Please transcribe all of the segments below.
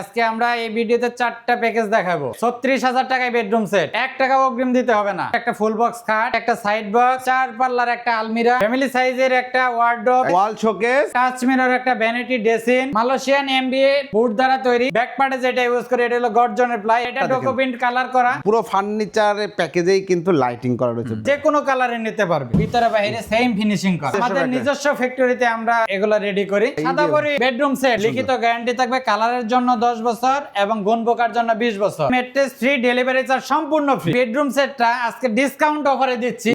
আজকে আমরা এই ভিডিওতে চারটা প্যাকেজ দেখাবো। ছত্রিশ হাজার টাকায় বেডরুম সেট এক টাকা অগ্রিম দিতে হবে না। একটা ফুল বক্স খাট একটা সাইড বক্স চার পাল্লার একটা আলমিরা ফ্যামিলি সাইজের একটা wardrobe wall showcase touch mirror একটা ভ্যানিটি ডেসিন মালয়েশিয়ান এমবিএ বুট দ্বারা তৈরি। ব্যাক পার্টে যেটা ইউজ করে এটা হলো গর্জনের প্লাই এটা ডকুমেন্ট কালার করা। পুরো ফার্নিচারের প্যাকেজেই কিন্তু লাইটিং করা রয়েছে। যে কোনো কালারে নিতে পারবে। ভিতরে বাইরে সেম ফিনিশিং করা। আমাদের। নিজস্ব ফ্যাক্টরিতে আমরা এগুলো রেডি করি। সাদা করি বেডরুম সেট লিখিত গ্যারান্টি থাকবে। কালারের জন্য 10 বছর এবং গুণ পোকার জন্য 20 বছর। মেট্রেস ফ্রি ডেলিভারি চার্জ সম্পূর্ণ ফ্রি বেডরুম সেটটা আজকে ডিসকাউন্ট অফারে দিচ্ছি।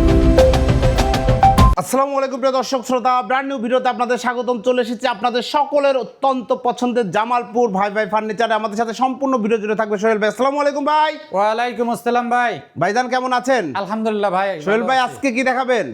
আসসালামু আলাইকুম প্রিয় দর্শক শ্রোতা ব্র্যান্ড নিউ ভিডিওতে আপনাদের স্বাগতম। চলে এসেছে আপনাদের সকলের অত্যন্ত পছন্দের জামালপুর ভাই ভাই ফার্নিচারে আমাদের সাথে সম্পূর্ণ ভিডিও জুড়ে থাকবে সোহেল ভাই। আসসালামু আলাইকুম ভাই। ওয়ালাইকুম আসসালাম ভাই। ভাইজান কেমন আছেন? আলহামদুলিল্লাহ ভাই সোহেল ভাই আজকে কি দেখাবেন?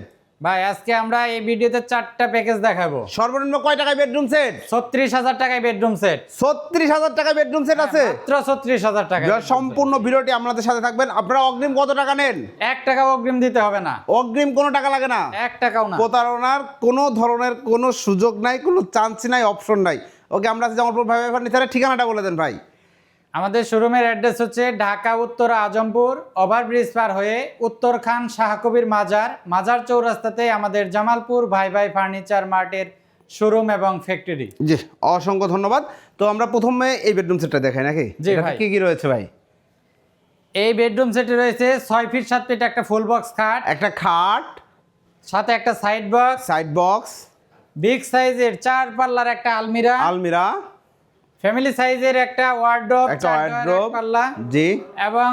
ভাই আজকে আমরা এই ভিডিওতে চারটা প্যাকেজ দেখাবো। সর্বনিম্ন কয় টাকায় বেডরুম সেট ছত্রিশ হাজার টাকায় বেডরুম সেট ছত্রিশ হাজার টাকায় বেডরুম সেট আছে? মাত্র ছত্রিশ হাজার টাকা সম্পূর্ণ ভিডিওটি আপনাদের সাথে থাকবেন। আপনারা অগ্রিম কত টাকা নেন? এক টাকা অগ্রিম দিতে হবে না। অগ্রিম কোনো টাকা লাগে না। এক টাকাও না। প্রতারণার কোনো ধরনের কোনো সুযোগ নাই কোনো চান্স নাই অপশন নাই। ওকে আমরা জামালপুর ভাই ঠিকানাটা বলে দেন ভাই। আমাদের শোরুমের অ্যাড্রেস হচ্ছে ঢাকা উত্তর আজমপুর ওভারব্রিজ পার হয়ে উত্তর খান শাহকবির মাজার মাজার চৌরাস্তাতে আমাদের জামালপুর ভাই ভাই ফার্নিচার মার্টের শোরুম এবং ফ্যাক্টরি। জি অসংখ্য ধন্যবাদ। তো আমরা প্রথমে এই বেডরুম সেটটা দেখাই নাকি? জি ভাই। কি কি রয়েছে ভাই? এই বেডরুম সেটে রয়েছে ছয় ফিট সাত ফিট একটা ফুল বক্স খাট। একটা খাট। সাথে একটা side box side box big সাইজের চার পাল্লার একটা আলমিরা। আলমিরা। ফ্যামিলি সাইজের একটা ওয়ার্ড্রোব একটা ওয়ার্ড্রোব পাল্লা জি। এবং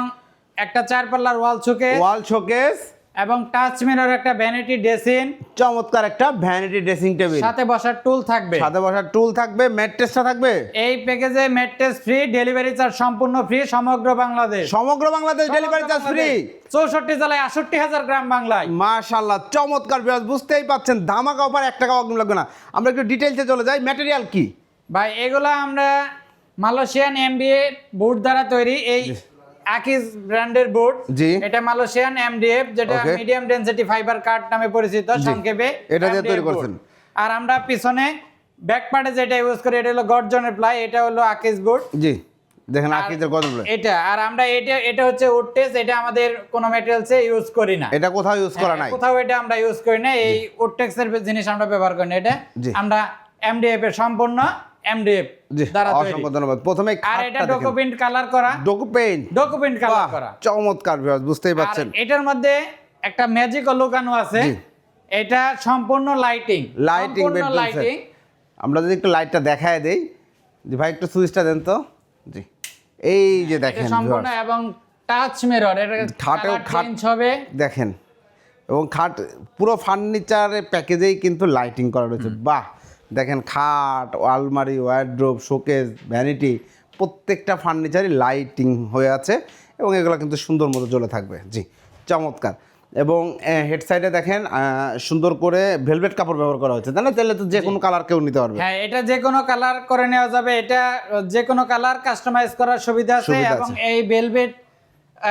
একটা চার পাল্লার ওয়াল চুকে ওয়াল শোকেস এবং টাচ মিরর একটা ভ্যানিটি ড্রেসিং চমৎকার একটা ভ্যানিটি ড্রেসিং টেবিল সাথে বসার টুল থাকবে। সাথে বসার টুল থাকবে ম্যাট্রেসটা থাকবে? এই প্যাকেজে মেট্রেস ফ্রি ডেলিভারি চার্জ সম্পূর্ণ ফ্রি সমগ্র বাংলাদেশ। সমগ্র বাংলাদেশ ডেলিভারি চার্জ ফ্রি চৌষট্টি জেলায় আষট্টি হাজার গ্রাম বাংলায়। মাশাল্লাহ চমৎকার বুঝতেই পাচ্ছেন ধামাকা অফার এক টাকা অগ্রিম লাগবে না। আমরা একটু ডিটেলসে চলে যাই ম্যাটেরিয়াল কি? ভাই এগুলো আমরা মালয়েশিয়ান এমডিএ বোর্ড দ্বারা তৈরি। এই আকিজ ব্র্যান্ডের বোর্ড জি। এটা মালয়েশিয়ান এমডিএফ যেটা মিডিয়াম ডেনসিটি ফাইবার কার্ড নামে পরিচিত সংক্ষেপে এটা দিয়ে তৈরি। করছেন। আর আমরা পিছনে ব্যাক পার্টে যেটা ইউজ করি এটা হলো গর্জনের প্লাই এটা হলো আকিজ বোর্ড জি। দেখেন আকিজের কত বলে এটা আর আমরা এটা এটা হচ্ছে উড টেস্ট এটা আমাদের কোনো ম্যাটেরিয়ালসে ইউজ করি না। এটা কোথাও ইউজ করা হ্যাঁ, নাই। কোথাও এটা আমরা ইউজ করি না। এই উডটেক্স এর জিনিস আমরা ব্যবহার করি না। এটা আমরা এমডিএফ এর সম্পূর্ণ এমডিএফ প্রথমে আর এটা ডকুমেন্ট কালার করা। ডকু পেইন্ট ডকুমেন্ট কালার করা। চমৎকার বুঝতেই আর এটার মধ্যে একটা ম্যাজিক লুকানো আছে। এটা সম্পূর্ণ লাইটিং লাইটিং লাইটিং আমরা যদি একটু লাইটটা দেখায় দেই। জি ভাই একটু সুইচটা দেন তো। জি। এই যে দেখেন সম্পূর্ণ এবং টাচ মিরর এটা খাটেও খাট- হবে। দেখেন। এবং খাট পুরো ফার্নিচারের প্যাকেজেই কিন্তু লাইটিং করা রয়েছে। বাহ দেখেন খাট আলমারি ওয়ার্ড্রোব শোকেস ভ্যানিটি প্রত্যেকটা ফার্নিচারই লাইটিং হয়ে আছে এবং এগুলো কিন্তু সুন্দর মতো জ্বলে থাকবে। জি চমৎকার। এবং হেড সাইডে দেখেন সুন্দর করে ভেলভেট কাপড় ব্যবহার করা হয়েছে তাই না? তাহলে তো যে কোনো কালার কেউ নিতে পারবে। হ্যাঁ এটা যে কোনো কালার করে নেওয়া যাবে। এটা যে কোনো কালার কাস্টমাইজ করার সুবিধা আছে এবং এই ভেলভেট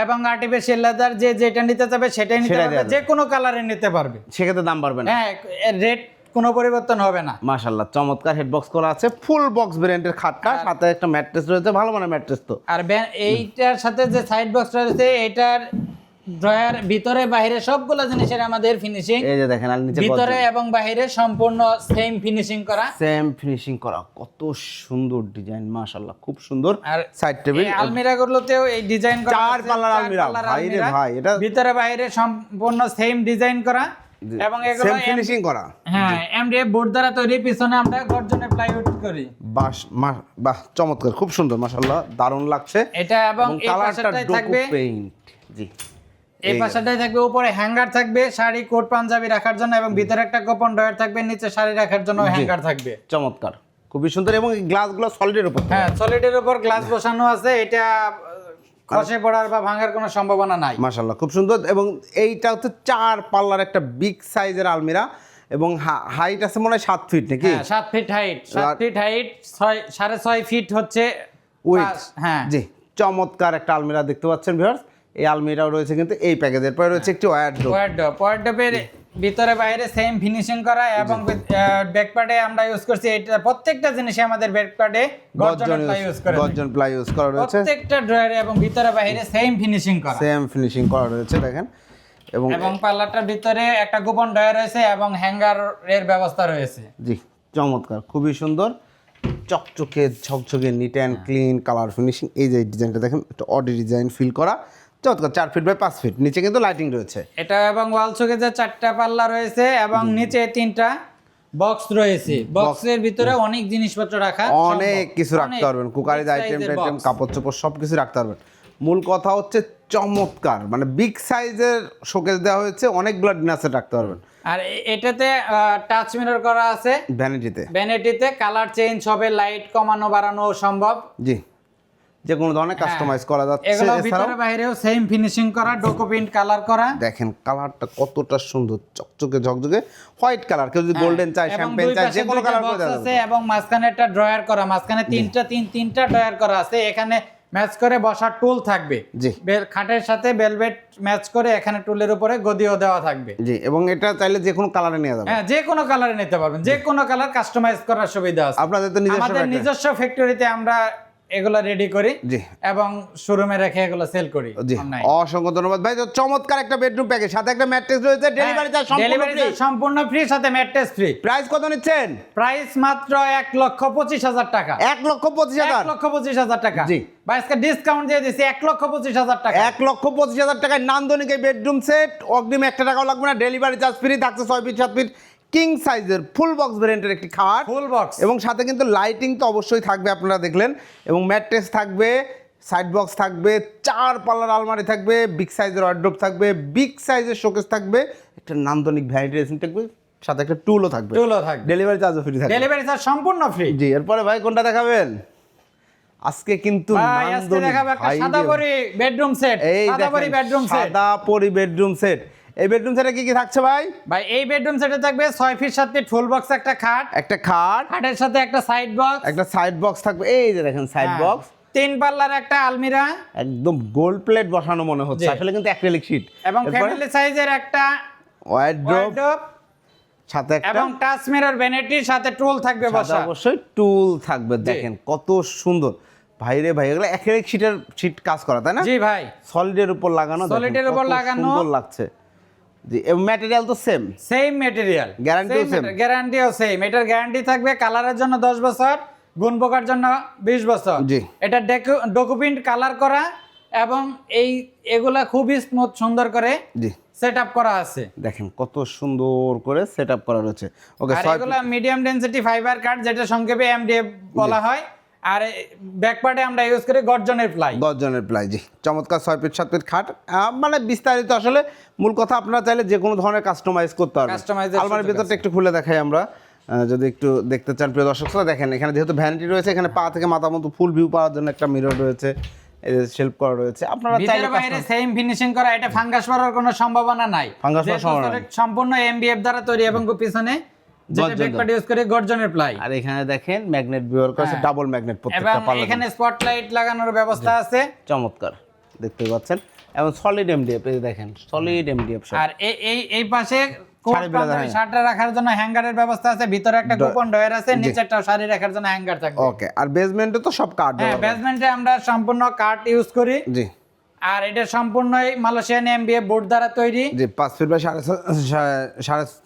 এবং আর্টিফিশিয়াল লেদার যে যেটা নিতে চাবে সেটাই নিতে পারবে। যে কোনো কালারে নিতে পারবে। সেক্ষেত্রে দাম বাড়বে না। হ্যাঁ রেট কোনো পরিবর্তন হবে না। মাশাল্লাহ চমৎকার হেড বক্স করা আছে ফুল বক্স ব্র্যান্ডের খাটটা সাথে একটা ম্যাট্রেস রয়েছে ভালো মানের ম্যাট্রেস তো। আর এইটার সাথে যে সাইড বক্স রয়েছে এটার ড্রয়ার ভিতরে বাইরে সবগুলো জিনিসের আমাদের ফিনিশিং এই যে দেখেন আর নিচে ভিতরে এবং বাইরে সম্পূর্ণ সেম ফিনিশিং করা। সেম ফিনিশিং করা কত সুন্দর ডিজাইন মাশাল্লাহ খুব সুন্দর। আর সাইড টেবিল আলমিরা গুলোতেও এই ডিজাইন করা চার পাল্লার আলমিরা। ভাই রে ভাই, এটা- ভিতরে বাইরে সম্পূর্ণ সেম ডিজাইন করা। এবং এগুলো ফিনিশিং করা। হ্যাঁ এমডিএফ বোর্ড দ্বারা তৈরি পিছনে আমরা গর্জনের প্লাইউড করি। বাস বাহ চমৎকার খুব সুন্দর মাশাল্লাহ দারুণ লাগছে। এটা এবং এই পাশটায় থাকবে পেইন্ট জি। এই পাশটায় থাকবে উপরে হ্যাঙ্গার থাকবে শাড়ি কোট পাঞ্জাবি রাখার জন্য এবং ভিতরে একটা গোপন ডয়ার থাকবে নিচে শাড়ি রাখার জন্য হ্যাঙ্গার থাকবে। চমৎকার খুবই সুন্দর এবং গ্লাসগুলো সলিডের উপর হ্যাঁ সলিডের উপর গ্লাস বসানো আছে এটা খসে পড়ার বা ভাঙার কোনো সম্ভাবনা নাই। মাশাল্লাহ খুব সুন্দর। এবং এইটা হচ্ছে চার পাল্লার একটা বিগ সাইজের আলমিরা। এবং হাইট আছে মনে হয় সাত ফিট নাকি? হ্যাঁ সাত ফিট হাইট সাত ফিট হাইট ছয় সাড়ে ছয় ফিট হচ্ছে ওয়েট হ্যাঁ। জি চমৎকার একটা আলমিরা দেখতে পাচ্ছেন ভিউয়ার্স এই আলমিরাও রয়েছে কিন্তু এই প্যাকেজের। পরে রয়েছে একটি ওয়ারড্রোব ওয়ার্ডরোব ওয়ার্ডরোবের ভিতরে বাইরে সেম ফিনিশিং করা এবং ব্যাকপ্যাডে আমরা ইউজ করছি এটা প্রত্যেকটা জিনিসে আমাদের ব্যাকপ্যাডে গর্জন প্লাই ইউজ করে গর্জন প্লাই ইউজ করা রয়েছে। প্রত্যেকটা ড্রয়ারে এবং ভিতরে বাইরে সেম ফিনিশিং করা। সেম ফিনিশিং করা রয়েছে দেখেন। এবং এবং পাল্লাটার ভিতরে একটা গোপন ড্রয়ার রয়েছে এবং হ্যাঙ্গার এর ব্যবস্থা রয়েছে। জি চমৎকার। খুবই সুন্দর। চকচকে ঝকঝকে neat and clean colour finishing এই যে ডিজাইনটা দেখেন একটা অডি ডিজাইন ফিল করা। চমৎকার চার ফিট বাই পাঁচ ফিট নিচে কিন্তু লাইটিং রয়েছে। এটা এবং ওয়াল চোখে যে চারটা পাল্লা রয়েছে এবং নিচে তিনটা বক্স রয়েছে। বক্সের ভিতরে অনেক জিনিসপত্র রাখা অনেক কিছু রাখতে পারবেন big আইটেম টাইটেম কাপড় চোপড় সব কিছু রাখতে পারবেন। মূল কথা হচ্ছে চমৎকার মানে বিগ সাইজের শোকেস দেওয়া হয়েছে অনেকগুলো ডিনার সেট রাখতে পারবেন। আর এটাতে টাচ মিরর করা আছে। ভ্যানিটিতে ভ্যানিটিতে কালার চেঞ্জ হবে লাইট কমানো বাড়ানো সম্ভব। জি। যে কোনো ধরনের কাস্টমাইজ করা যাচ্ছে। হ্যাঁ। এগুলো ভিতরে বাইরেও সেম ফিনিশিং করা ডোকো প্রিন্ট কালার করা। দেখেন কালারটা কতটা সুন্দর চকচকে ঝকঝকে। হোয়াইট কালার কেউ যদি গোল্ডেন চায় হ্যাঁ। শ্যাম্পেন চায় যে কোনো কালার করে আছে এবং মাঝখানে একটা ড্রয়ার করা মাঝখানে তিনটা তিন তিনটা ড্রয়ার করা আছে। এখানে ম্যাচ করে বসার টুল থাকবে। জি। বেল খাটের সাথে বেলভেট ম্যাচ করে এখানে টুলের উপরে গদিও দেওয়া থাকবে। জি এবং এটা চাইলে যে কোনো কালারে নিয়ে যাবে হ্যাঁ যে কোনো কালারে নিতে পারবেন। যে কোনো কালার কাস্টমাইজ করার সুবিধা আছে। আপনাদের তো নিজস্ব আমাদের। নিজস্ব ফ্যাক্টরিতে আমরা এগুলো রেডি করি জি। এবং শোরুমে রেখে এগুলো সেল করি জি। অসংখ্য ধন্যবাদ। ভাই তো চমৎকার একটা বেডরুম প্যাকেজ সাথে একটা ম্যাট্রেস রয়েছে ডেলিভারি চার্জ সম্পূর্ণ free। সম্পূর্ণ ফ্রি সাথে ম্যাট্রেস ফ্রি প্রাইস কত নিচ্ছেন? প্রাইস মাত্র এক লক্ষ পঁচিশ হাজার টাকা। এক লক্ষ পঁচিশ এক হাজার। লক্ষ পঁচিশ হাজার টাকা। জি। আজকে ডিসকাউন্ট দিয়ে দিচ্ছি এক লক্ষ পঁচিশ হাজার টাকা। এক লক্ষ পঁচিশ হাজার টাকায় নান্দনিক বেডরুম সেট অগ্রিম একটা টাকাও লাগবে না ডেলিভারি চার্জ ফ্রি থাকছে ছয় ফিট সাত ফিট কিং সাইজের ফুল বক্স ভেরিয়েন্টের একটি খাট। ফুল বক্স এবং সাথে কিন্তু লাইটিং তো অবশ্যই থাকবে আপনারা দেখলেন। এবং ম্যাট্রেস থাকবে সাইড বক্স থাকবে চার পাল্লার আলমারি থাকবে বিগ সাইজের ওয়ার্ড্রোপ থাকবে বিগ সাইজের শোকেস থাকবে একটা নান্দনিক ড্রেসিং থাকবে সাথে একটা টুলও থাকবে। টুলও থাকবে। ডেলিভারি চার্জও ফ্রি থাকবে। ডেলিভারি চার্জ সম্পূর্ণ ফ্রি জি এরপরে ভাই কোনটা দেখাবেন? আজকে কিন্তু নান্দনিক দেখাবো একটা ভাই রে বেডরুম সেট সাদাবরি দেখেন, বেডরুম সেট সাদা পরি বেডরুম সেট এই বেডরুম সেটে কি কি থাকছে ভাই? ভাই এই বেডরুম সেটে থাকবে ছয় ফিট সাত ফিট ফুল বক্স একটা খাট। একটা খাট। খাটের সাথে একটা সাইড বক্স একটা সাইড বক্স থাকবে। এই যে দেখেন সাইড হ্যাঁ। বক্স তিন পাল্লার একটা আলমিরা। একদম গোল্ড প্লেট বসানো মনে হচ্ছে। আসলে কিন্তু অ্যাক্রিলিক শীট এবং ফ্যামিলি সাইজের একটা wardrobe সাথে একটা এবং টাচ মিরর ভ্যানিটির সাথে টুল থাকবে সাথে বসা। অবশ্যই টুল থাকবে। দেখেন কত সুন্দর। ভাই রে ভাই এগুলো অ্যাক্রিলিক শীটের শীট কাজ করা তাই না? জি ভাই। সলিডের উপর লাগানো সলিডের উপর লাগানো। সুন্দর লাগছে। জি এবং ম্যাটেরিয়াল তো সেম সেম মেটেরিয়াল Guarantee ও same? গ্যারান্টিও সেম এটার গ্যারান্টি থাকবে কালারের জন্য 10 বছর গুণ পোকার জন্য 20 বছর। জি। এটা ডকুমেন্ট কালার করা এবং এই এগুলা খুবই স্মুথ সুন্দর করে জি। সেট আপ করা আছে। দেখেন কত সুন্দর করে সেট আপ করা রয়েছে। ওকে এগুলা মিডিয়াম ডেনসিটি ফাইবার কাট যেটা সংক্ষেপে এমডিএফ বলা হয় আর ব্যাকপার্টে আমরা ইউজ করি গর্জনের প্লাই দশজনের প্লাই জি। চমৎকার ছয় ফিট সাত ফিট খাট। মানে বিস্তারিত আসলে মূল কথা আপনারা চাইলে যে কোনো ধরনের কাস্টমাইজ করতে পারবেন। এর আলমারির ভিতরটা একটু খুলে দেখাই আমরা। যদি একটু দেখতে চান প্রিয় দর্শক শ্রোতা দেখেন এখানে যেহেতু ভ্যানিটি রয়েছে এখানে পা থেকে মাথা মতো ফুল ভিউ পাওয়ার জন্য একটা মিরর রয়েছে শেল্প করা রয়েছে। আপনারা চাইলে বাইরে সেম ফিনিশিং করা এটা ফাঙ্গাস পড়ার কোনো সম্ভাবনা নাই। ফাঙ্গাস সম্পূর্ণ এমবিএফ দ্বারা তৈরি এবং পিছনে যেটা গর্জন ইউজ করে গর্জনের প্লাই। আর এখানে দেখেন ম্যাগনেট ব্যবহার করেছে হ্যাঁ। ডাবল ম্যাগনেট প্রত্যেকটা পাল্লা এখানে স্পটলাইট লাগানোর ব্যবস্থা আছে। চমৎকার দেখতে পাচ্ছেন। এবং সলিড এমডিএফ এই দেখেন সলিড এমডিএফ আর এই এই এই পাশে হ্যাঁ। শার্টটা রাখার জন্য হ্যাঙ্গারের ব্যবস্থা আছে। ভিতরে একটা ড- গোপন ডয়ার আছে জি। নিচেরটাও শাড়ি রাখার জন্য হ্যাঙ্গার থাকবে। ওকে আর বেসমেন্টে তো সব কাঠ হ্যাঁ বেসমেন্টে আমরা সম্পূর্ণ কাঠ ইউজ করি। জি। আর এটা সম্পূর্ণই মালয়েশিয়ান এমবিএফ বোর্ড দ্বারা তৈরি। জি পাঁচ ফিট বা সাড়ে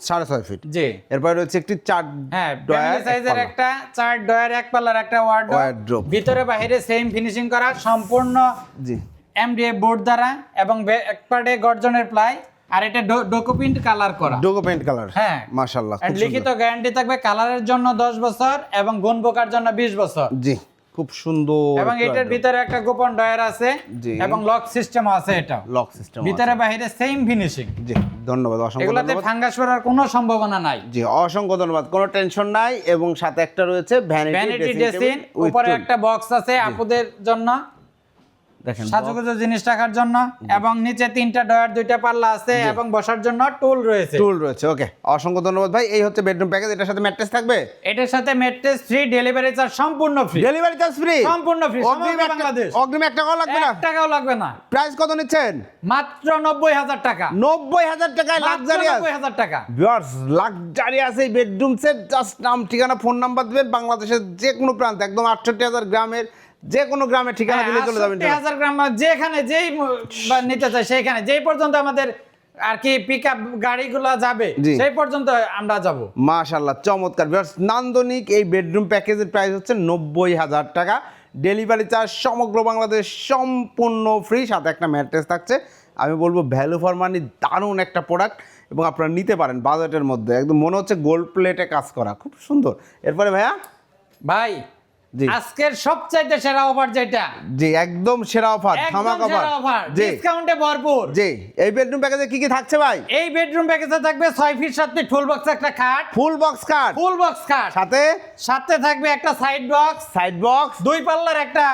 সাড়ে- ছয় ফিট। জি। এরপরে রয়েছে একটি চার হ্যাঁ এক সাইজের একটা চার ডয়ার এক পাল্লার একটা ওয়ার্ডরোব ভিতরে বাইরে সেম ফিনিশিং করা সম্পূর্ণ জি। এমডিএফ বোর্ড দ্বারা এবং একপার্টে গর্জনের প্লাই আর এটা ডকুমেন্ট কালার করা। ডোগো পেন্ট কালার হ্যাঁ। মাশাআল্লাহ লিখিত গ্যারান্টি থাকবে কালারের জন্য 10 বছর এবং গুণ পোকার জন্য 20 বছর। জি। খুব সুন্দর এবং এটার ভিতরে একটা গোপন ডয়ার আছে। এবং লক সিস্টেম আছে এটা লক সিস্টেম ভিতরে বাইরে সেম ফিনিশিং জি ধন্যবাদ অসংখ্য এগুলাতে ফাঙ্গাস করার কোনো সম্ভাবনা নাই। জি অসংখ্য ধন্যবাদ কোনো টেনশন নাই এবং সাথে একটা রয়েছে ভ্যানিটি ভ্যানিটি ড্রেসিং উপরে একটা বক্স আছে আপুদের জন্য। দেখেন সাজুগুজু জিনিস রাখার জন্য এবং নিচে তিনটা ডয়ার দুইটা পাল্লা আছে এবং বসার জন্য টুল রয়েছে। টুল রয়েছে ওকে। অসংখ্য ধন্যবাদ ভাই। এই হচ্ছে বেডরুম প্যাকেজ এটার সাথে ম্যাট্রেস থাকবে? এটার সাথে মেট্রেস ফ্রি ডেলিভারি চার্জ সম্পূর্ণ ফ্রি ডেলিভারি চার্জ ফ্রি সম্পূর্ণ অগ্রিম সমগ্র বাংলাদেশ। অগ্রিম টাকাও লাগবে না? টাকাও লাগবে না। প্রাইস কত নিচ্ছেন? মাত্র নব্বই হাজার টাকা। নব্বই হাজার টাকায় লাক্সারিয়াস নব্বই হাজার টাকা। ভিউয়ার্স লাক্সারিয়াস এই বেডরুম সেট জাস্ট নাম ঠিকানা ফোন নাম্বার দিবেন বাংলাদেশের যে কোনো প্রান্তে একদম আটষট্টি হাজার গ্রামের যে কোনো গ্রামে ঠিকানা দিলে চলে যাবেন হাজার গ্রাম যেখানে যেই নিতে চাই সেইখানে। যেই পর্যন্ত আমাদের আর কি পিক আপ গাড়িগুলো যাবে। সেই পর্যন্ত আমরা যাব। মাশাল্লাহ চমৎকার। নান্দনিক এই বেডরুম প্যাকেজের প্রাইস হচ্ছে নব্বই হাজার টাকা। ডেলিভারি চার্জ সমগ্র বাংলাদেশ সম্পূর্ণ ফ্রি সাথে একটা ম্যাট্রেস থাকছে। আমি বলব ভ্যালু ফর মানি দারুণ একটা প্রোডাক্ট এবং আপনারা নিতে পারেন বাজেটের মধ্যে। একদম মনে হচ্ছে গোল্ড প্লেটে কাজ করা। খুব সুন্দর। এরপরে ভাইয়া? ভাই। আজকের সবচাইতে সেরা অফার যেটা? জি একদম সেরা অফার ধামাক অফার। ডিসকাউন্টে ভরপুর। জি এই বেডরুম প্যাকেজে কি কি থাকছে ভাই? এই বেডরুম প্যাকেজে থাকবে ছয় ফিট সাত ফিট ফুল বক্স একটা খাট ফুল বক্স কাট ফুল বক্স খাট সাথে? সাথে থাকবে একটা সাইড বক্স সাইড বক্স দুই পাল্লার একটা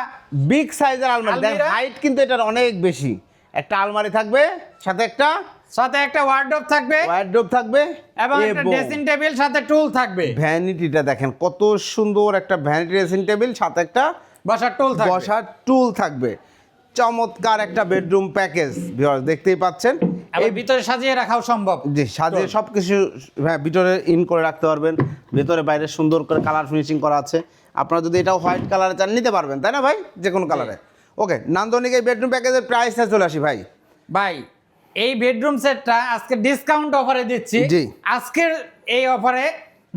বিগ সাইজের আলমারি। আলমিরা? হাইট কিন্তু এটার অনেক বেশি। একটা আলমারি থাকবে সাথে একটা সাথে একটা ওয়ার্ডরোব থাকবে। ওয়ার্ডরোব থাকবে। এবং একটা ড্রেসিং টেবিল সাথে টুল থাকবে। ভ্যানিটিটা দেখেন কত সুন্দর একটা ভ্যানিটি ড্রেসিং টেবিল সাথে একটা বসার টুল থাকবে। বসার টুল থাকবে। চমৎকার একটা বেডরুম প্যাকেজ ভিউয়ার্স দেখতেই পাচ্ছেন। এই ভিতরে সাজিয়ে রাখাও সম্ভব। জি সাজিয়ে সব কিছু হ্যাঁ ভিতরে ইন করে রাখতে পারবেন। ভেতরে বাইরে সুন্দর করে কালার ফিনিশিং করা আছে। আপনারা যদি এটাও হোয়াইট কালারে চান নিতে পারবেন তাই না ভাই? যে কোনো কালারে ওকে নান্দনিক এই বেডরুম প্যাকেজের প্রাইসটা চলে আসি ভাই। ভাই এই বেডরুম সেটটা আজকে ডিসকাউন্ট অফারে দিচ্ছি। আজকের এই অফারে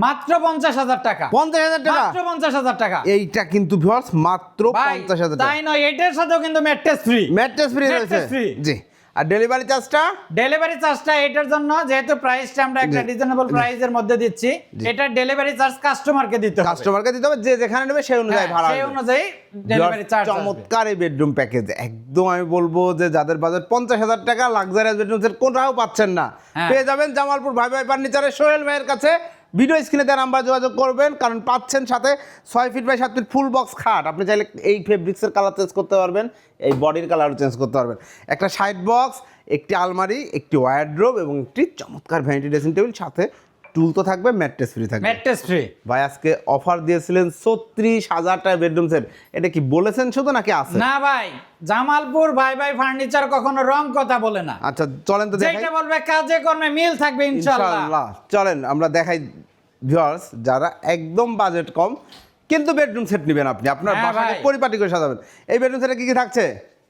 মাত্র পঞ্চাশ হাজার টাকা। পঞ্চাশ হাজার টাকা? মাত্র পঞ্চাশ হাজার টাকা। এইটা কিন্তু ভিউয়ার্স মাত্র পঞ্চাশ হাজার টাকা। তাই নয় এটার সাথেও কিন্তু ম্যাট্রেস ফ্রি ম্যাট্রেস ফ্রি রয়েছে। জি। আর ডেলিভারি চার্জটা ডেলিভারি চার্জটা এটার জন্য যেহেতু প্রাইসটা আমরা একটা রিজনেবল প্রাইসের মধ্যে দিচ্ছি এটা ডেলিভারি চার্জ কাস্টমারকে দিতে হবে। কাস্টমারকে দিতে হবে যে যেখানে নেবে সেই অনুযায়ী হ্যাঁ, ভাড়া সেই অনুযায়ী ডেলিভারি চার্জ চমৎকার এই বেডরুম প্যাকেজ একদম আমি বলব যে যাদের বাজার পঞ্চাশ হাজার টাকা লাক্সারিয়াস বেডরুম কোনটাও পাচ্ছেন না। হ্যাঁ। পেয়ে যাবেন জামালপুর ভাই ভাই ফার্নিচারের সোহেল ভাইয়ের কাছে ভিডিও স্ক্রিনে দেওয়া নাম্বার যোগাযোগ করবেন, কারণ পাচ্ছেন সাথে ছয় ফিট বাই সাত ফিট ফুল বক্স খাট। আপনি চাইলে এই ফেব্রিক্সের কালার চেঞ্জ করতে পারবেন, এই বডির কালারও চেঞ্জ করতে পারবেন। একটা সাইড বক্স একটি আলমারি, একটি ওয়ারড্রোব এবং একটি চমৎকার ভ্যানিটি ড্রেসিং টেবিল সাথে টুল তো থাকবে ম্যাট্রেস ফ্রি থাকবে। ম্যাট্রেস ফ্রি ভাই আজকে অফার দিয়েছিলেন ছত্রিশ হাজার টাকা বেডরুম সেট এটা কি বলেছেন শুধু নাকি আছে? না ভাই জামালপুর ভাই ভাই ফার্নিচার কখনো রং কথা বলে না। আচ্ছা চলেন তো দেখাই। যেটা বলবে কাজে কর্মে মিল থাকবে ইনশাআল্লাহ। চলেন আমরা দেখাই ভিউয়ার্স যারা একদম বাজেট কম কিন্তু বেডরুম সেট নেবেন আপনি। আপনার হ্যাঁ বাসাকে পরিপাটি করে সাজাবেন। এই বেডরুম সেটে কি কি থাকছে?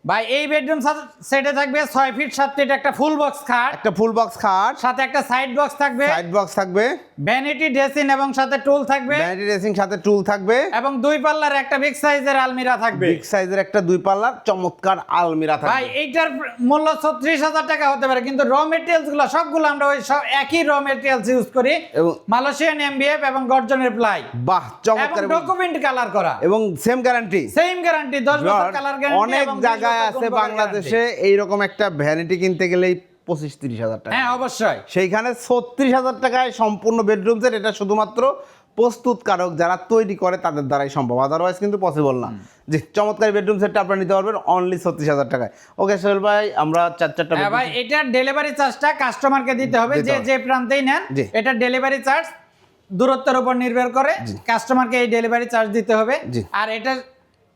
ভাই এই বেডরুম সেটে থাকবে ছয় ফিট সাত ফিট একটা ফুল বক্স খাট। একটা ফুল বক্স খাট। সাথে একটা সাইড বক্স থাকবে। সাইড বক্স থাকবে। ভ্যানিটি ড্রেসিং এবং সাথে টুল থাকবে। ভ্যানিটি ড্রেসিং সাথে টুল থাকবে। এবং দুই পাল্লার একটা বিগ সাইজের আলমিরা থাকবে। বিগ সাইজের একটা দুই পাল্লার চমৎকার আলমিরা থাকবে। ভাই এইটার মূল্য ছত্রিশ হাজার টাকা হতে পারে কিন্তু র মেটেরিয়ালসগুলো সবগুলো আমরা ওই সব একই র মেটেরিয়ালস ইউজ করি। এবং মালয়েশিয়ান এমবিএফ এবং গর্জনের প্লাই বাহ চমৎকার এবং- ডকুমেন্ট কালার করা। এবং সেম গ্যারান্টি সেম গ্যারান্টি 10 বছর কালার গ্যারান্টি অনেক জায়গায় আছে বাংলাদেশে এইরকম একটা ভ্যানিটি কিনতে গেলেই পঁচিশ তিরিশ হাজার টাকা। হ্যাঁ অবশ্যই। সেইখানে ছত্রিশ হাজার টাকায় সম্পূর্ণ বেডরুম সেট এটা শুধুমাত্র প্রস্তুতকারক যারা তৈরি করে তাদের দ্বারাই সম্ভব। আদারওয়াইজ কিন্তু পসিবল না। জি চমৎকার বেডরুম সেটটা আপনারা নিতে পারবেন অনলি ছত্রিশ হাজার টাকায়। ওকে সোহেল ভাই আমরা চার চারটা হ্যাঁ ভাই এটার ডেলিভারি চার্জটা কাস্টমারকে দিতে হবে। যে যে প্রান্তেই নেন এটা ডেলিভারি চার্জ দূরত্বের উপর নির্ভর করে। কাস্টমারকে এই ডেলিভারি চার্জ দিতে হবে। আর এটা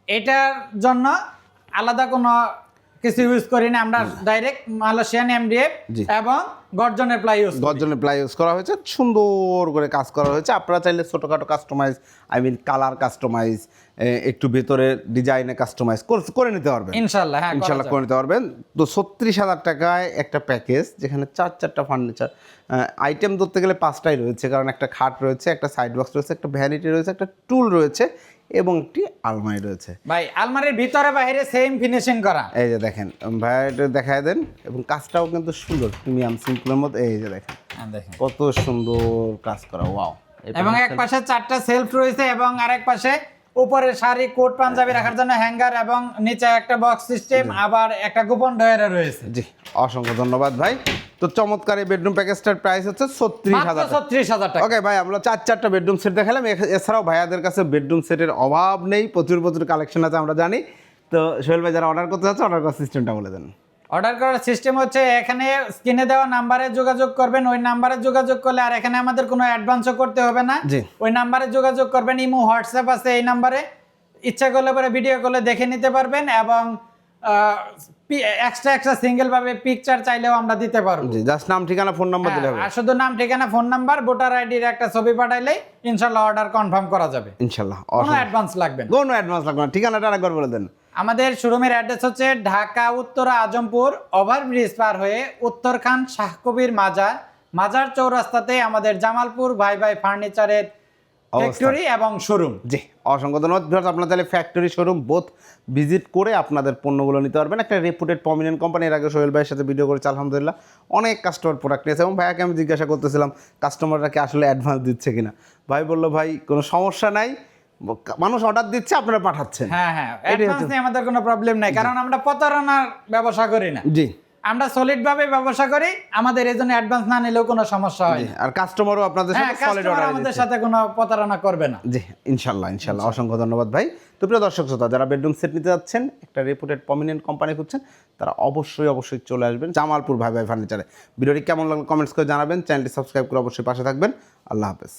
এটার জন্য আলাদা কোনো কিছু ইউজ করি না আমরা ডাইরেক্ট মালয়েশিয়ান এমডিএফ এবং গর্জনের প্লাই ইউজ গর্জনের প্লাই ইউজ করা হয়েছে সুন্দর করে কাজ করা হয়েছে। আপনারা চাইলে ছোটোখাটো customise I mean colour customise একটু ভেতরে ডিজাইনে কাস্টমাইজ করে নিতে পারবেন। ইনশাল্লাহ হ্যাঁ ইনশাল্লাহ করে নিতে পারবেন। তো ছত্রিশ হাজার টাকায় একটা প্যাকেজ যেখানে চার চারটা ফার্নিচার আইটেম ধরতে গেলে পাঁচটাই রয়েছে কারণ একটা খাট রয়েছে একটা সাইড বক্স রয়েছে একটা ভ্যানিটি রয়েছে একটা টুল রয়েছে এবং একটি আলমারি রয়েছে। ভাই আলমারির ভিতরে বাইরে সেম ফিনিশিং করা। এই যে দেখেন ভাই এটা দেখায় দেন এবং কাজটাও কিন্তু সুন্দর প্রিমিয়াম সিম্পলের মধ্যে এই যে দেখেন হ্যাঁ, দেখেন। কত সুন্দর কাজ করা ওয়াও এবং এক পাশে চারটা সেলফ রয়েছে এবং আরেক পাশে উপরে শাড়ি কোট পাঞ্জাবি রাখার জন্য হ্যাঙ্গার এবং নিচে একটা বক্স সিস্টেম আবার একটা গোপন ডয়ারে রয়েছে। জি অসংখ্য ধন্যবাদ ভাই। তো চমৎকার এই বেডরুম প্যাকেজটার প্রাইস হচ্ছে ছত্রিশ হাজার টাকা। ছত্রিশ হাজার টাকা। ওকে ভাই আমরা চার চারটা বেডরুম সেট দেখালাম। এছাড়াও ভাইয়াদের কাছে বেডরুম সেটের অভাব নেই। প্রচুর প্রচুর কালেকশন আছে আমরা জানি। তো সোহেল ভাই যারা অর্ডার করতে চাচ্ছে অর্ডার করার সিস্টেমটা বলে দেন। অর্ডার করার সিস্টেম হচ্ছে এখানে স্ক্রিনে দেওয়া নাম্বারে যোগাযোগ করবেন ওই নাম্বারে যোগাযোগ করলে আর এখানে আমাদের কোনো অ্যাডভান্সও করতে হবে না। ওই নাম্বারে যোগাযোগ করবেন ইমো হোয়াটসঅ্যাপ আছে এই নাম্বারে ইচ্ছা করলে পরে ভিডিও কলে দেখে নিতে পারবেন এবং এক্সট্রা এক্সট্রা সিঙ্গেল ভাবে পিকচার চাইলেও আমরা দিতে পারব। জি জাস্ট নাম ঠিকানা ফোন নাম্বার দিলে হবে। হ্যাঁ, আর শুধু নাম ঠিকানা ফোন নাম্বার ভোটার আইডির একটা ছবি পাঠাইলে ইনশাল্লাহ অর্ডার কনফার্ম করা যাবে। ইনশাল্লাহ কোনো অ্যাডভান্স লাগবে না। কোনো অ্যাডভান্স লাগবে না। ঠিকানাটা আরেকবার বলে দেন। আমাদের শোরুমের অ্যাড্রেস হচ্ছে ঢাকা উত্তরা আজমপুর। ওভারব্রিজ পার হয়ে উত্তরখান শাহকবির মাজার। মাজার চৌরাস্তাতে আমাদের জামালপুর ভাই ভাই ফার্নিচারের ফ্যাক্টরি এবং শোরুম জি অসংখ্য ধন্যবাদ। ভিউয়ার্স আপনারা তাহলে ফ্যাক্টরি শোরুম বোথ ভিজিট করে আপনাদের পণ্যগুলো নিতে পারবেন। একটা রেপুটেড প্রমিনেন্ট কোম্পানি এর আগে সোহেল ভাইয়ের সাথে ভিডিও করেছে আলহামদুলিল্লাহ। অনেক কাস্টমার প্রোডাক্ট নিয়েছে এবং ভাইয়াকে আমি জিজ্ঞাসা করতেছিলাম কাস্টমাররা কি আসলে অ্যাডভান্স দিচ্ছে কিনা? ভাই বলল ভাই কোনো সমস্যা নাই। মানুষ অর্ডার দিচ্ছে আপনারা পাঠাচ্ছেন। হ্যাঁ হ্যাঁ। অ্যাডভান্স নিয়ে আমাদের কোনো প্রবলেম নাই কারণ আমরা প্রতারণার ব্যবসা করি না। জি। আমরা সলিড ভাবে ব্যবসা করি আমাদের এই জন্য অ্যাডভান্স না নিলেও কোনো সমস্যা হয় আর কাস্টমারও আপনাদের হ্যাঁ সাথে সলিড অর্ডার আমাদের সাথে কোনো প্রতারণা করবে না। জি ইনশাল্লাহ ইনশাল্লাহ অসংখ্য ধন্যবাদ ভাই। তো প্রিয় দর্শক শ্রোতা যারা বেডরুম সেট নিতে যাচ্ছেন একটা রেপুটেড প্রমিনেন্ট কোম্পানি খুঁজছেন তারা অবশ্যই অবশ্যই চলে আসবেন জামালপুর ভাই ভাই ফার্নিচারে ভিডিওটি কেমন লাগল কমেন্টস করে জানাবেন। চ্যানেলটি সাবস্ক্রাইব করে অবশ্যই পাশে থাকবেন। আল্লাহ হাফেজ।